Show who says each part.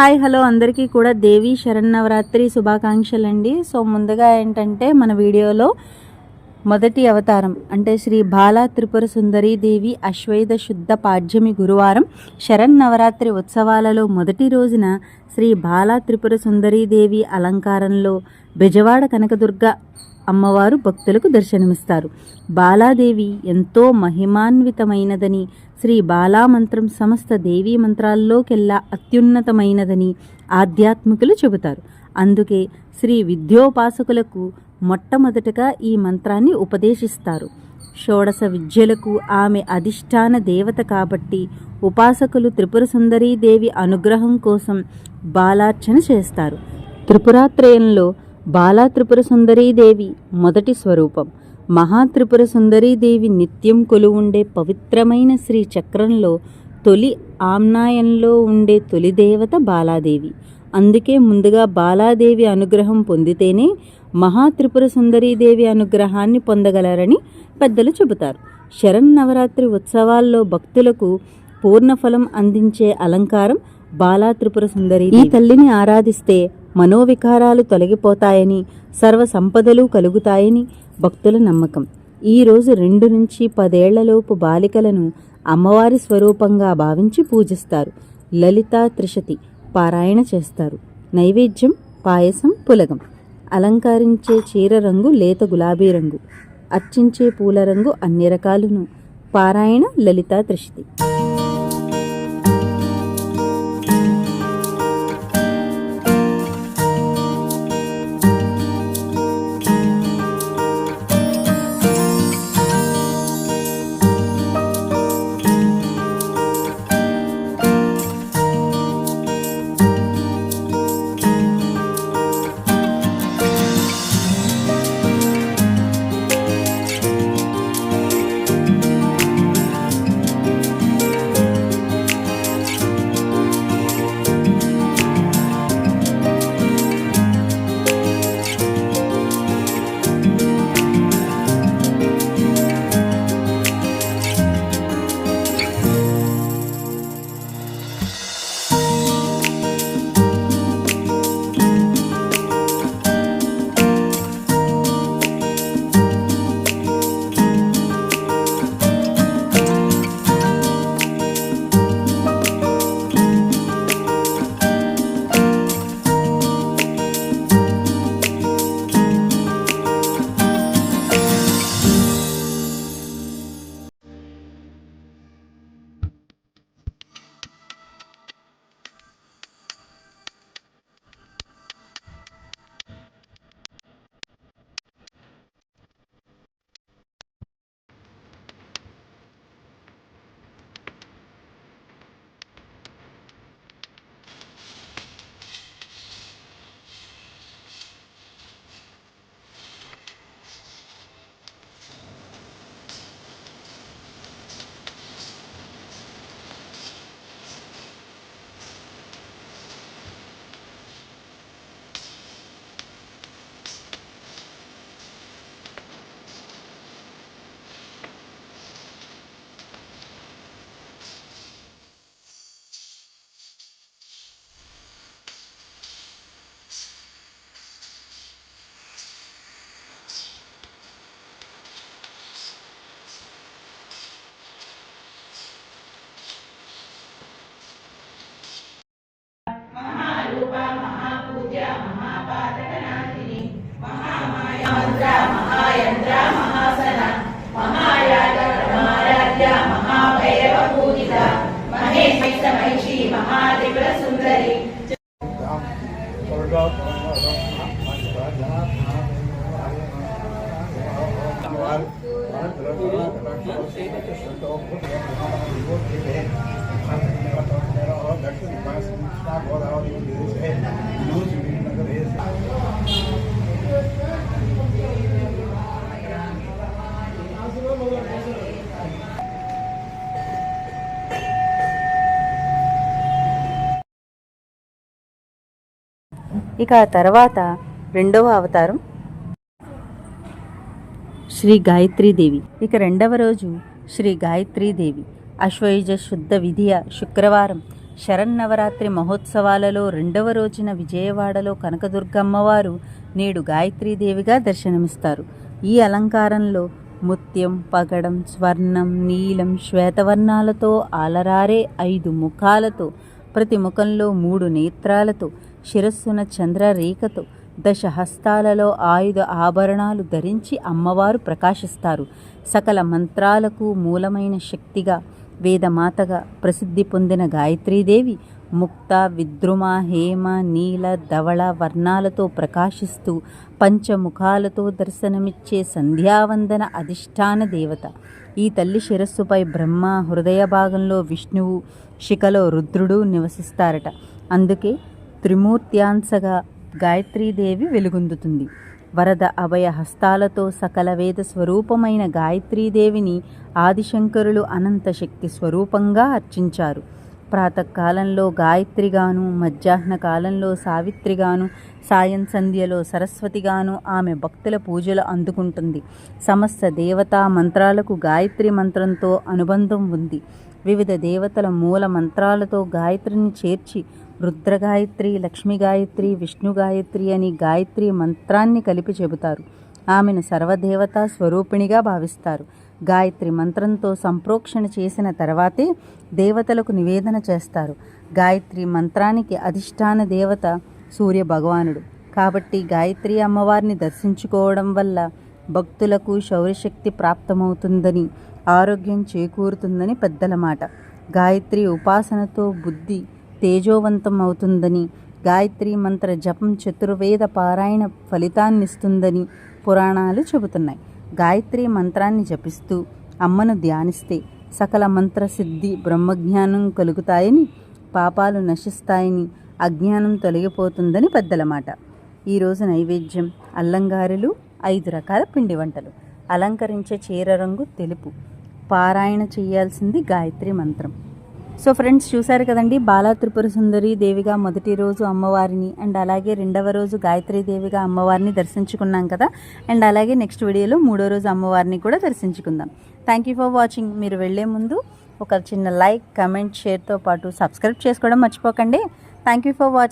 Speaker 1: Hi hello అందరికీ కూడా దేవి శరన్నవరాత్రి శుభాకాంక్షలు అండి సో ముందుగా ఏంటంటే మన వీడియోలో మొదటి అవతారం అంటే శ్రీ బాలా త్రిపుర సుందరీ దేవి అశ్వేద శుద్ధ పాడ్యమి గురువారం శరన్నవరాత్రి ఉత్సవాలలో మొదటి రోజున శ్రీ బాలా త్రిపుర సుందరీ దేవి అలంకారంలో బెజవాడ కనకదుర్గ అమ్మవారు భక్తులకు దర్శనమిస్తారు. బాలాదేవి ఎంతో మహిమాన్వితమైనదని శ్రీ బాలా మంత్రం సమస్త దేవీ మంత్రాల్లోకెల్లా అత్యున్నతమైనదని ఆధ్యాత్మికులు చెబుతారు. అందుకే శ్రీ విద్యోపాసకులకు మొట్టమొదటగా ఈ మంత్రాన్ని ఉపదేశిస్తారు. షోడశ విద్యలకు ఆమె అధిష్టాన దేవత కాబట్టి ఉపాసకులు త్రిపుర సుందరీ దేవి అనుగ్రహం కోసం బాలార్చన చేస్తారు. త్రిపురాత్రయంలో బాలా త్రిపుర సుందరీదేవి మొదటి స్వరూపం. మహా త్రిపుర సుందరీదేవి నిత్యం కొలువుండే పవిత్రమైన శ్రీ చక్రంలో తొలి ఆమ్నాయంలో ఉండే తొలి దేవత బాలాదేవి. అందుకే ముందుగా బాలాదేవి అనుగ్రహం పొందితేనే మహా త్రిపుర సుందరీదేవి అనుగ్రహాన్ని పొందగలరని పెద్దలు చెబుతారు. శరన్నవరాత్రి ఉత్సవాల్లో భక్తులకు పూర్ణఫలం అందించే అలంకారం బాలా త్రిపుర సుందరి ఈ తల్లిని ఆరాధిస్తే మనోవికారాలు తొలగిపోతాయని సర్వ సంపదలు కలుగుతాయని భక్తుల నమ్మకం. ఈరోజు రెండు నుంచి పదేళ్ళలోపు బాలికలను అమ్మవారి స్వరూపంగా భావించి పూజిస్తారు. లలిత త్రిశతి పారాయణ చేస్తారు. నైవేద్యం పాయసం పులగం. అలంకరించే చీర రంగు లేత గులాబీ రంగు. అర్చించే పూల రంగు అన్ని రకాలును. పారాయణ లలిత త్రిశతి. పాతకనాశిని మహామాయంత్ర మహాయంత్ర మహాసన. మహారాజ మహారాజ్య మహాభైరవ పూజిత మహేశ్వర మహిషి మహాత్రిపుర సుందరి ఇక ఆ తర్వాత రెండవ అవతారం. శ్రీ గాయత్రీదేవి. ఇక రెండవ రోజు శ్రీ గాయత్రీదేవి. అశ్వయుజ శుద్ధ విధియ శుక్రవారం. శరన్నవరాత్రి మహోత్సవాలలో రెండవ రోజున విజయవాడలో కనకదుర్గమ్మవారు నేడు గాయత్రీదేవిగా దర్శనమిస్తారు. ఈ అలంకారంలో ముత్యం పగడం స్వర్ణం నీలం శ్వేతవర్ణాలతో ఆలరారే ఐదు ముఖాలతో ప్రతి ముఖంలో మూడు నేత్రాలతో శిరస్సున చంద్రరేఖతో దశహస్తాలలో ఆయుధ ఆభరణాలు ధరించి అమ్మవారు ప్రకాశిస్తారు. సకల మంత్రాలకు మూలమైన శక్తిగా వేదమాతగా ప్రసిద్ధి పొందిన గాయత్రీదేవి ముక్త విద్రుమ హేమ నీల ధవళ వర్ణాలతో ప్రకాశిస్తూ పంచముఖాలతో దర్శనమిచ్చే సంధ్యావందన అధిష్టాన దేవత. ఈ తల్లి శిరస్సుపై బ్రహ్మ హృదయ భాగంలో విష్ణువు శిఖలో రుద్రుడు నివసిస్తారట. అందుకే త్రిమూర్త్యాంశగా గాయత్రీదేవి వెలుగొందుతుంది. వరద అభయ హస్తాలతో సకల వేద స్వరూపమైన గాయత్రీదేవిని ఆదిశంకరులు అనంత శక్తి స్వరూపంగా అర్చించారు. ప్రాతకాలంలో గాయత్రిగాను మధ్యాహ్న కాలంలో సావిత్రిగాను సాయం సంధ్యలో సరస్వతిగాను ఆమె భక్తుల పూజలు అందుకుంటుంది. సమస్త దేవతా మంత్రాలకు గాయత్రి మంత్రంతో అనుబంధం ఉంది. వివిధ దేవతల మూల మంత్రాలతో గాయత్రిని చేర్చి రుద్ర గాయత్రి లక్ష్మి గాయత్రి విష్ణు గాయత్రి అని గాయత్రి మంత్రాన్ని కలిపి చెబుతారు. ఆమెను సర్వదేవతా స్వరూపిణిగా భావిస్తారు. గాయత్రి మంత్రంతో సంప్రోక్షణ చేసిన తర్వాతే దేవతలకు నివేదన చేస్తారు. గాయత్రి మంత్రానికి అధిష్టాన దేవత సూర్య భగవానుడు. కాబట్టి గాయత్రి అమ్మవారిని దర్శించుకోవడం వల్ల భక్తులకు శౌర్యశక్తి ప్రాప్తమవుతుందని ఆరోగ్యం చేకూరుతుందని పెద్దల మాట. గాయత్రి ఉపాసనతో బుద్ధి తేజోవంతం అవుతుందని గాయత్రి మంత్ర జపం చతుర్వేద పారాయణ ఫలితాన్నిస్తుందని పురాణాలు చెబుతున్నాయి. గాయత్రి మంత్రాన్ని జపిస్తూ అమ్మను ధ్యానిస్తే సకల మంత్రసిద్ధి బ్రహ్మజ్ఞానం కలుగుతాయని పాపాలు నశిస్తాయని అజ్ఞానం తొలగిపోతుందని పెద్దల మాట. ఈరోజు నైవేద్యం అల్లంగారెలు ఐదు రకాల పిండి వంటలు. అలంకరించే చీర రంగు తెలుపు. పారాయణ చేయాల్సింది గాయత్రి మంత్రం. సో ఫ్రెండ్స్ చూశారు కదండి బాలా త్రిపుర సుందరి దేవిగా మొదటి రోజు అమ్మవారిని అండ్ అలాగే రెండవ రోజు గాయత్రి దేవిగా అమ్మవారిని దర్శించుకున్నాం కదా. అండ్ అలాగే నెక్స్ట్ వీడియోలో మూడో రోజు అమ్మవారిని కూడా దర్శించుకుందాం. థ్యాంక్ యూ ఫర్ వాచింగ్ మీరు వెళ్ళే ముందు ఒక చిన్న లైక్ కమెంట్ షేర్తో పాటు సబ్స్క్రైబ్ చేసుకోవడం మర్చిపోకండి. Thank you for watching